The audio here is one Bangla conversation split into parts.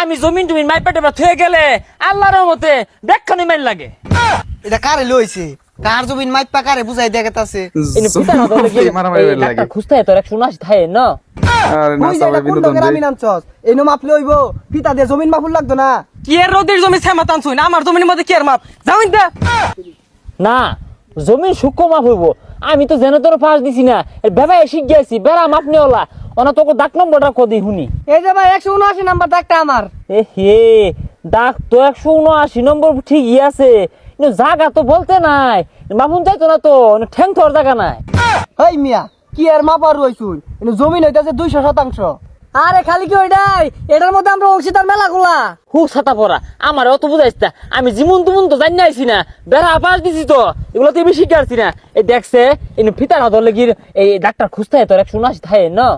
আমি জমিন টুমিন মাই পেটে থুয়ে গেলে আল্লাহর মতে ব্যাখ্যানি মাইল লাগে। এটা কারে লইছে? কার জমিন মাইপা কারে বুঝাই দেখে তাছে এনে পিতা না ধরলে কি মারামারি এই লাগে। ডাক্তার খুঁজতে তোর একশো উনআশি থাকে না? আরে না সবাই বিনোদন লোকের আমি দেয় নামছস এই নো মাপলে হইব পিতা দিয়ে জমিন মাপুল লাগতো না? কি এর রোদের জমি শ্যামা টানছুই না আমার জমির মধ্যে কি আর মাপ? যাও ইনতে। না জমিন সূক্ষ্ম মাপ হইব। আমি তো জেনে তোর পাশ দিছি না। এর বেবা এসে গিয়েছি বেড়া মাপ নেওলা ওনা তোকে ডাক নম্বরটা কদি শুনি। এই যে ভাই একশো উনআশি নাম্বার ডাকটা আমার। এ হে ডাক তো একশো উনআশি নম্বর ঠিকই আছে কিন্তু জায়গা তো বলতে নাই মাপুন চাইতো না তো ঠ্যাং থর জায়গা নাই। হেই মিয়া কি আর মাপার রয়েছুন জমি জমিন হইতাছে দুইশো শতাংশ। আরে খালি কি ওইটাই? এটার মধ্যে আমরা অংশীদার মেলা গুলা হু ছাতা পড়া আমার অত বুঝাইছ না। আমি জিমুন তুমুন তো জানি আইছি না। বেড়া পাশ দিছি তো। এগুলো তো বেশি শিখাচ্ছি না। এই দেখছে এই ফিতা না ধরলে কি এই ডাক্তার খুঁজতে তোর একশো উনআশি থাকে না?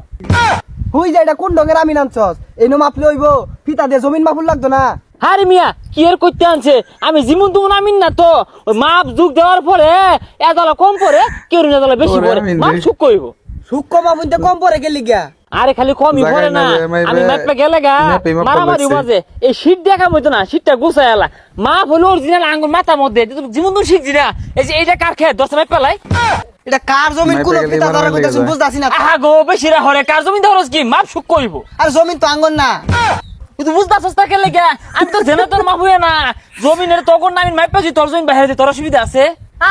হুই যে এটা কোন রঙের আমি নামছস এই নো মাপলে হইব। পিতা দিয়ে জমিন মাপুল লাগতো না। আরে মিয়া কি এর করতে আনছে? আমি জিমুন তুমুন আমিন না তো। ওই মাপ যুগ দেওয়ার পরে এদলা কম পরে কেউ এদলা বেশি পরে। আমিন। মাপ সুখ কইব। সূক্ষ্ম মাপুনতে কম পরে গেলি গা আরে খালি কমই পরে না। আমি মাপে গেলে গা মারামারি। মাঝে এই শীত দেখা মতো না শীতটা গুছাই এলা মাপ হলো অরিজিনাল আঙ্গুর মাথার মধ্যে জীবন তুমি শিখছি না। এই যে এইটা কার খেয়ে দশ মাইপ পেলাই এটা কার জমিন? কোন পিতা ধরে বুঝতাছি না আহা গো বেশি রে হরে কার জমিন ধরস কি? মাপ সুখ কইব। আর জমিন তো আঙ্গন না। কিন্তু বুঝতে সস্তা কে লেগে আমি তো জেনে তোর মাপ হইয়া না। জমিনের তখন আমি পাচ্ছি তোর জমিন বাইরে তোর অসুবিধা আছে।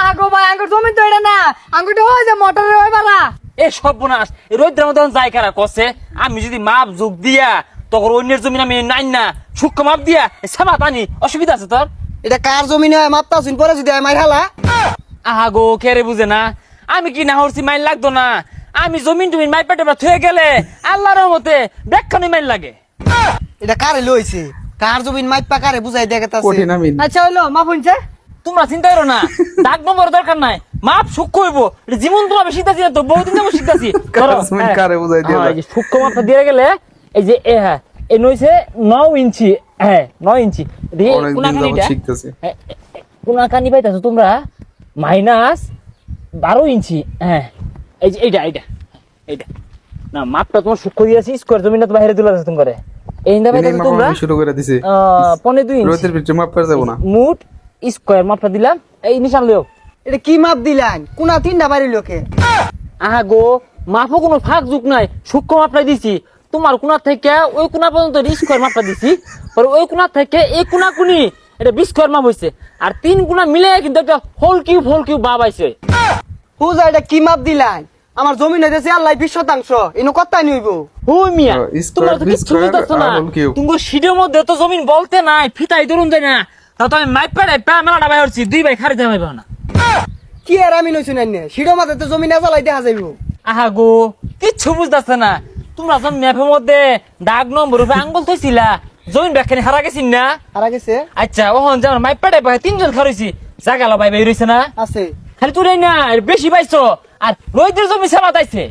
আগো ভাই আঙ্গুর জমি তো এটা না। আঙ্গুরটা ওই যে মোটরের ওই বালা। এ সর্বনাশ এই রৌদ্রের মধ্যে যাই কারা কষে আমি যদি মাপ যোগ দিয়া তখন অন্যের জমিন আমি নাই না। সূক্ষ্ম মাপ দিয়া সামা পানি অসুবিধা আছে তোর? এটা কার জমিন হয়? মাপতাছুন পরে যদি আমার হালা। আহা গো কেরে বুঝে না? আমি কি না হরছি মাইল লাগতো না? আমি জমিন টুমিন মাই পেটে থুয়ে গেলে আল্লাহর মতে ব্যাখ্যানি মাইল লাগে। এটা কারে লইছে? কার জমিন মাইপা কারে বুঝাই দেখে তাছে আচ্ছা হইল মাপ হইছে তোমরা চিন্তা করো না। ডাক নম্বর দরকার নাই। মাপ সূক্ষ্ম হইব। জীবন তোমার শিখতেছি না তো বহুদিন যাব শিখতেছি। কার জমিন কারে যায়? সূক্ষ্ম মাপটা দিয়ে গেলে এই যে এ হ্যাঁ এ নইছে নয় ইঞ্চি হ্যাঁ নয় ইঞ্চি। হ্যাঁ, কোনাকানি পাইতেছো তোমরা মাইনাস বারো ইঞ্চি হ্যাঁ। এই যে এইটা এইটা এইটা। না মাপটা তোমার সূক্ষ্ম দিয়েছি স্কোয়ার জমিনটা তো বাইরে তুলে যাচ্ছে তোমার। এই তোমরা শুরু করে দিছি। পনেরো দুই ইঞ্চি। মাপ করে যাব না। মুট স্কোয়ার মাপটা দিলাম। এই নিশান লিও। এটা কি মাপ দিলান? কোনা তিনটা বাড়ি লোকে? আহা গো মাপও কোনো ফাঁক যুগ নাই। সূক্ষ্ম মাপটা দিছি। তোমার কোনা থেকে ওই কোনা পর্যন্ত স্কোয়ার মাপটা দিছি। পরে ওই কোনা থেকে এই কোনা কুনি এটা বিশ স্কোয়ার মাপ হয়েছে আর তিন কোনা মিলে কিন্তু একটা হোল কিউব হোল কিউব বাপ আইছে। বুঝা এটা কি মাপ দিলান? আমার জমিন হইতেছে আল্লাহ বিশ শতাংশ। ইনো কত্তা নিইব হুই মিয়া তোমরা তো square বুঝতেছো না। তোমার সিটের মধ্যে তো জমিন বলতে নাই ফিতাই ধরুন যায় না। তা তো আমি মাইপ পেড়াই পা মেলাটা বাই হচ্ছি দুই ভাই পাইব না। কি আর আমি নইছুন আইনে শিরো মাথায় তো জমিন চালাই দেখা যাইব। আহা গো কিচ্ছু বুঝতেছে না। তোমরা যখন ম্যাপের মধ্যে দাগ নম্বর উপরে আঙ্গুল থইছিলা জমিন ব্যাখ্যানি হারা গেছিন না? হারা গেছে। আচ্ছা ওহন যেমন মাইপ পেড়াই পাই তিনজন খারইছি জাগালো ভাই ভাই রইছে না? আছে। খালি তুই না বেশি পাইছো আর রোহিতের জমি সেবা তাইছে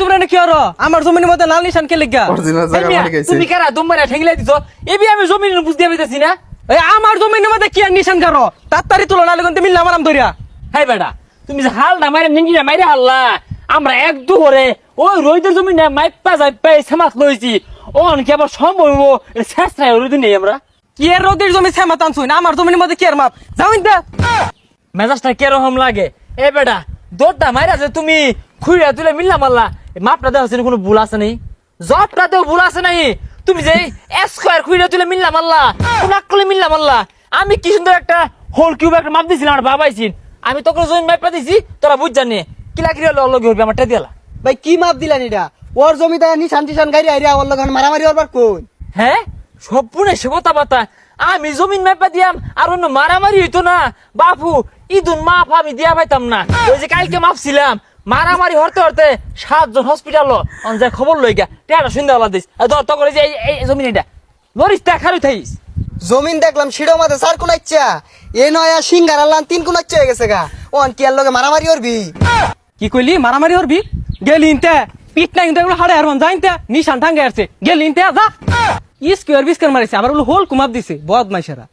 তোমরা আমার জমির মধ্যে লাল নিশান কে লিখা তুমি কারা দুম্বারা ঠেঙ্গিলে দিছ? এবি আমি জমি বুঝ দিয়ে পাইতেছি না। এই আমার জমির মধ্যে কি আর নিশান কারও? তাড়াতাড়ি তুলনা লাগুন মিললাম আমার ধরিয়া। হাই বেটা তুমি যে হালটা মারে নিঙ্গিরা মাইরে হাল্লা। আমরা এক দুহরে ওই রোহিতের জমি না মাইপা যাই পাই সেমাত লইছি। ওন কি আবার সম্ভব শেষ নাই রোদি নেই আমরা। কি এর রোদের জমি শ্যামা টানছুই না আমার জমির মধ্যে কি আর মাপ? যাও ইনতে। মেজাজটা কেরকম লাগে? এ বেটা দৌড়টা মাইরা যে তুমি খুঁড়া তুলে মিল্লা আল্লাহ মাপটা দেওয়া কোনো ভুল আছে নাই? জবটাতেও ভুল আছে নাই? তুমি যে স্কোয়ার খুঁড়া তুলে মিললাম আল্লাহ কোনাক করে মিললাম আল্লাহ আমি কি সুন্দর একটা হোল কিউব একটা মাপ দিছিলাম আমার বাবাইছিন আমি তোকে জমি মাপটা দিছি তোরা বুঝ জানি। কিলা কিলা লগে হইবে আমার টেদিয়ালা ভাই কি মাপ দিলান এটা? ওর জমিতে নিশান টিশান গাড়ি আইরা ওর লগান মারামারি হবার কোন হ্যাঁ? সম্পূর্ণ সে কথা বার্তা আমি জমিন মাপা দিয়াম আর অন্য মারামারি হইতো না। বাপু ইদুন মাপ আমি দিয়া পাইতাম না। ওই যে কালকে মাপছিলাম মারামারি হরতে হরতে সাতজন হসপিটাল যে খবর লই গা টেয়াটা শুনতে আল্লাহ দিস তখন এই যে এই- জমিন এটা। লরিস তা খারুই থাইস। জমিন দেখলাম শিরো মাথায় চার কোন ইচ্ছা এ নয় সিঙ্গার আল্লাহ তিন কোন ইচ্ছা হয়ে গেছে গা। ওন কি আর লগে মারামারি করবি? কি কইলি মারামারি হরবি গেলি ইনতে পিট না ইনতে হাড়ে আর হন যাইতে নিশান ঠাঙ্গে আসছে। গেলি ইনতে যা। স্কোয়ার বিস্কার মারিছে আবার হলো হোল কুমাপ দিছে বদ মাইসেরা